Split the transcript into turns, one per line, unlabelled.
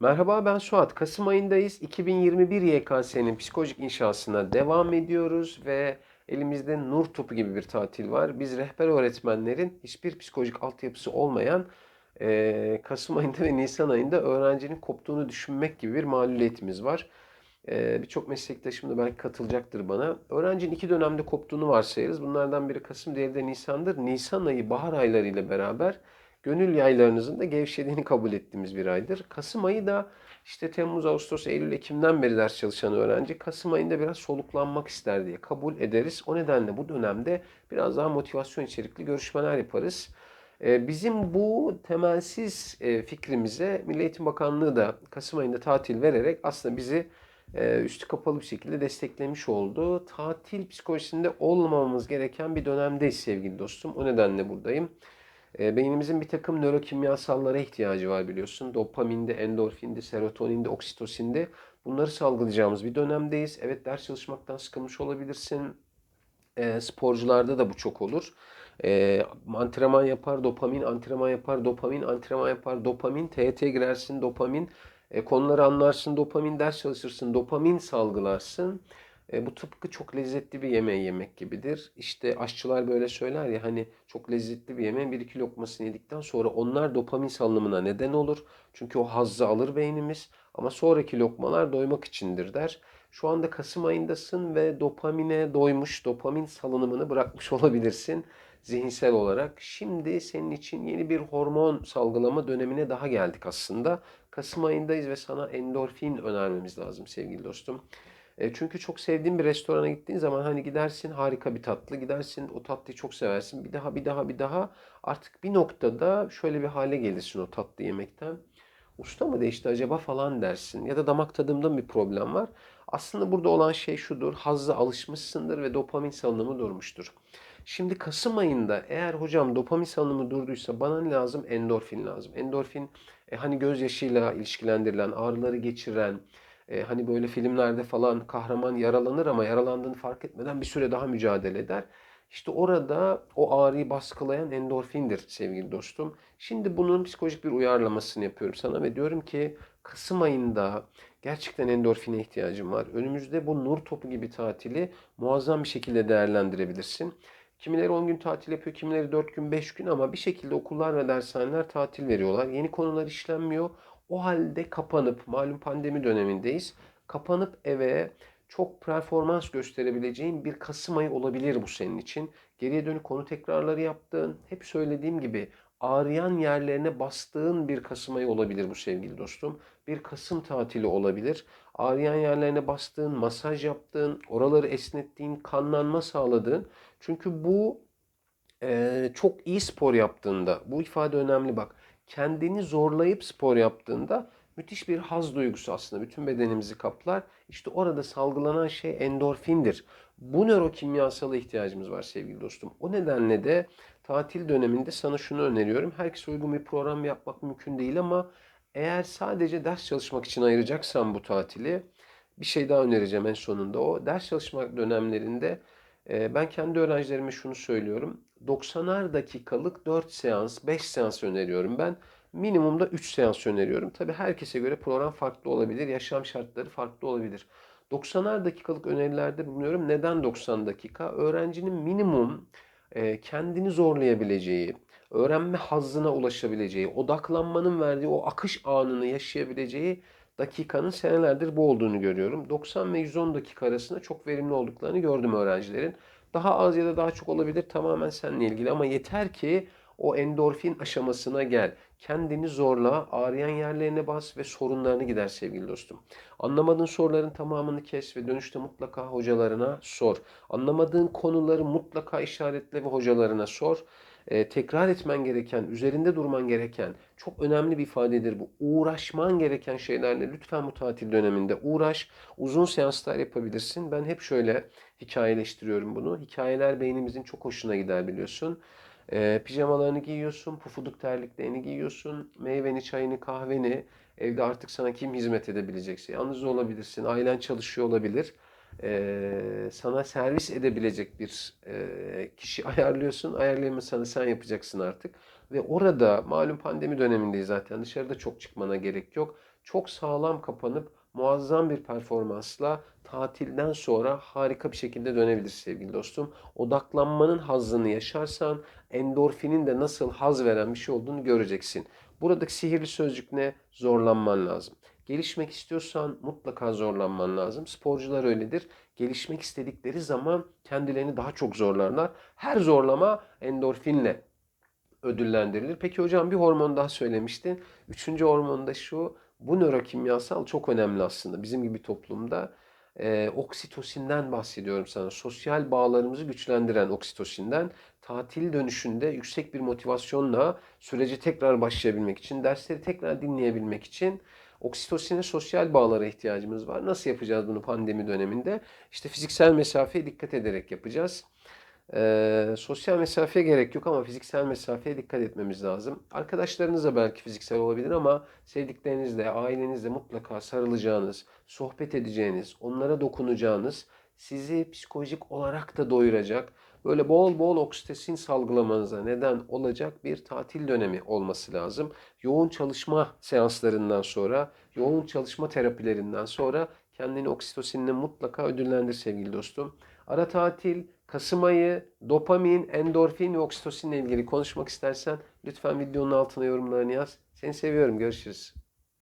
Merhaba ben Suat. Kasım ayındayız. 2021 YKS'nin psikolojik inşasına devam ediyoruz ve elimizde nur topu gibi bir tatil var. Biz rehber öğretmenlerin hiçbir psikolojik altyapısı olmayan eee, Kasım ayında ve Nisan ayında öğrencinin koptuğunu düşünmek gibi bir mağluliyetimiz var. Eee, Birçok meslektaşım da belki katılacaktır bana. Öğrencinin iki dönemde koptuğunu varsayarız. Bunlardan biri Kasım, diğeri de Nisan'dır. Nisan ayı bahar aylarıyla beraber gönül yaylarınızın da gevşediğini kabul ettiğimiz bir aydır. Kasım ayı da işte Temmuz, Ağustos, Eylül, Ekim'den beri ders çalışan öğrenci Kasım ayında biraz soluklanmak ister diye kabul ederiz. O nedenle bu dönemde biraz daha motivasyon içerikli görüşmeler yaparız. Ee, Bizim bu temelsiz e, fikrimize Milli Eğitim Bakanlığı da Kasım ayında tatil vererek aslında bizi e, üstü kapalı bir şekilde desteklemiş oldu. Tatil psikolojisinde olmamamız gereken bir dönemdeyiz sevgili dostum. O nedenle buradayım. E, beynimizin bir takım nörokimyasallara ihtiyacı var biliyorsun. Dopaminde, endorfinde, serotoninde, oksitosinde bunları salgılayacağımız bir dönemdeyiz. Evet ders çalışmaktan sıkılmış olabilirsin. E, sporcularda da bu çok olur. E, antrenman yapar dopamin, antrenman yapar dopamin, antrenman yapar dopamin, TYT girersin dopamin, e, konuları anlarsın dopamin, ders çalışırsın dopamin salgılarsın. E, bu tıpkı çok lezzetli bir yemeği yemek gibidir. İşte aşçılar böyle söyler ya hani çok lezzetli bir yemeğin bir iki lokmasını yedikten sonra onlar dopamin salınımına neden olur. Çünkü o hazzı alır beynimiz ama sonraki lokmalar doymak içindir der. Şu anda Kasım ayındasın ve dopamine doymuş, dopamin salınımını bırakmış olabilirsin zihinsel olarak. Şimdi senin için yeni bir hormon salgılama dönemine daha geldik aslında. Kasım ayındayız ve sana endorfin önermemiz lazım sevgili dostum. E, çünkü çok sevdiğin bir restorana gittiğin zaman hani gidersin harika bir tatlı, gidersin o tatlıyı çok seversin. Bir daha bir daha bir daha artık bir noktada şöyle bir hale gelirsin o tatlı yemekten. Usta mı değişti acaba falan dersin. Ya da damak tadımda bir problem var? Aslında burada olan şey şudur. Hazza alışmışsındır ve dopamin salınımı durmuştur. Şimdi Kasım ayında eğer hocam dopamin salınımı durduysa bana ne lazım? Endorfin lazım. Endorfin e, hani gözyaşıyla ilişkilendirilen, ağrıları geçiren, e, hani böyle filmlerde falan kahraman yaralanır ama yaralandığını fark etmeden bir süre daha mücadele eder. İşte orada o ağrıyı baskılayan endorfindir sevgili dostum. Şimdi bunun psikolojik bir uyarlamasını yapıyorum sana ve diyorum ki Kasım ayında gerçekten endorfine ihtiyacım var. Önümüzde bu nur topu gibi tatili muazzam bir şekilde değerlendirebilirsin. Kimileri 10 gün tatil yapıyor, kimileri 4 gün, 5 gün ama bir şekilde okullar ve dershaneler tatil veriyorlar. Yeni konular işlenmiyor. O halde kapanıp, malum pandemi dönemindeyiz. Kapanıp eve çok performans gösterebileceğin bir Kasım ayı olabilir bu senin için. Geriye dönük konu tekrarları yaptığın, hep söylediğim gibi ağrıyan yerlerine bastığın bir Kasım ayı olabilir bu sevgili dostum. Bir Kasım tatili olabilir. Ağrıyan yerlerine bastığın, masaj yaptığın, oraları esnettiğin, kanlanma sağladığın. Çünkü bu e, çok iyi spor yaptığında, bu ifade önemli bak. Kendini zorlayıp spor yaptığında müthiş bir haz duygusu aslında bütün bedenimizi kaplar. İşte orada salgılanan şey endorfindir. Bu nörokimyasala ihtiyacımız var sevgili dostum. O nedenle de tatil döneminde sana şunu öneriyorum. Herkese uygun bir program yapmak mümkün değil ama eğer sadece ders çalışmak için ayıracaksan bu tatili bir şey daha önereceğim en sonunda. O ders çalışmak dönemlerinde ben kendi öğrencilerime şunu söylüyorum. 90'ar dakikalık 4 seans, 5 seans öneriyorum ben. Minimumda 3 seans öneriyorum. Tabii herkese göre program farklı olabilir, yaşam şartları farklı olabilir. 90'ar dakikalık önerilerde bulunuyorum. Neden 90 dakika? Öğrencinin minimum e, kendini zorlayabileceği, öğrenme hazzına ulaşabileceği, odaklanmanın verdiği o akış anını yaşayabileceği dakikanın senelerdir bu olduğunu görüyorum. 90 ve 110 dakika arasında çok verimli olduklarını gördüm öğrencilerin. Daha az ya da daha çok olabilir tamamen seninle ilgili ama yeter ki o endorfin aşamasına gel. Kendini zorla, ağrıyan yerlerine bas ve sorunlarını gider sevgili dostum. Anlamadığın soruların tamamını kes ve dönüşte mutlaka hocalarına sor. Anlamadığın konuları mutlaka işaretle ve hocalarına sor. Ee, tekrar etmen gereken, üzerinde durman gereken çok önemli bir ifadedir bu. Uğraşman gereken şeylerle lütfen bu tatil döneminde uğraş. Uzun seanslar yapabilirsin. Ben hep şöyle hikayeleştiriyorum bunu. Hikayeler beynimizin çok hoşuna gider biliyorsun. E, pijamalarını giyiyorsun, pufuduk terliklerini giyiyorsun, meyveni, çayını, kahveni. Evde artık sana kim hizmet edebilecekse. Yalnız olabilirsin, ailen çalışıyor olabilir. E, sana servis edebilecek bir e, kişi ayarlıyorsun. Ayarlayamasını sen yapacaksın artık. Ve orada malum pandemi dönemindeyiz zaten. Dışarıda çok çıkmana gerek yok. çok sağlam kapanıp muazzam bir performansla tatilden sonra harika bir şekilde dönebilir sevgili dostum. Odaklanmanın hazzını yaşarsan endorfinin de nasıl haz veren bir şey olduğunu göreceksin. Buradaki sihirli sözcük ne? Zorlanman lazım. Gelişmek istiyorsan mutlaka zorlanman lazım. Sporcular öyledir. Gelişmek istedikleri zaman kendilerini daha çok zorlarlar. Her zorlama endorfinle ödüllendirilir. Peki hocam bir hormon daha söylemiştin. Üçüncü hormon da şu. Bu nörokimyasal çok önemli aslında bizim gibi toplumda. Ee, oksitosinden bahsediyorum sana. Sosyal bağlarımızı güçlendiren oksitosinden. Tatil dönüşünde yüksek bir motivasyonla sürece tekrar başlayabilmek için, dersleri tekrar dinleyebilmek için oksitosine sosyal bağlara ihtiyacımız var. Nasıl yapacağız bunu pandemi döneminde? İşte fiziksel mesafeye dikkat ederek yapacağız. Ee, sosyal mesafeye gerek yok ama fiziksel mesafeye dikkat etmemiz lazım. Arkadaşlarınızla belki fiziksel olabilir ama sevdiklerinizle, ailenizle mutlaka sarılacağınız, sohbet edeceğiniz, onlara dokunacağınız, sizi psikolojik olarak da doyuracak, böyle bol bol oksitosin salgılamanıza neden olacak bir tatil dönemi olması lazım. Yoğun çalışma seanslarından sonra, yoğun çalışma terapilerinden sonra kendini oksitosinle mutlaka ödüllendir sevgili dostum. Ara tatil, Kasım ayı, dopamin, endorfin ve oksitosinle ilgili konuşmak istersen lütfen videonun altına yorumlarını yaz. Seni seviyorum. Görüşürüz.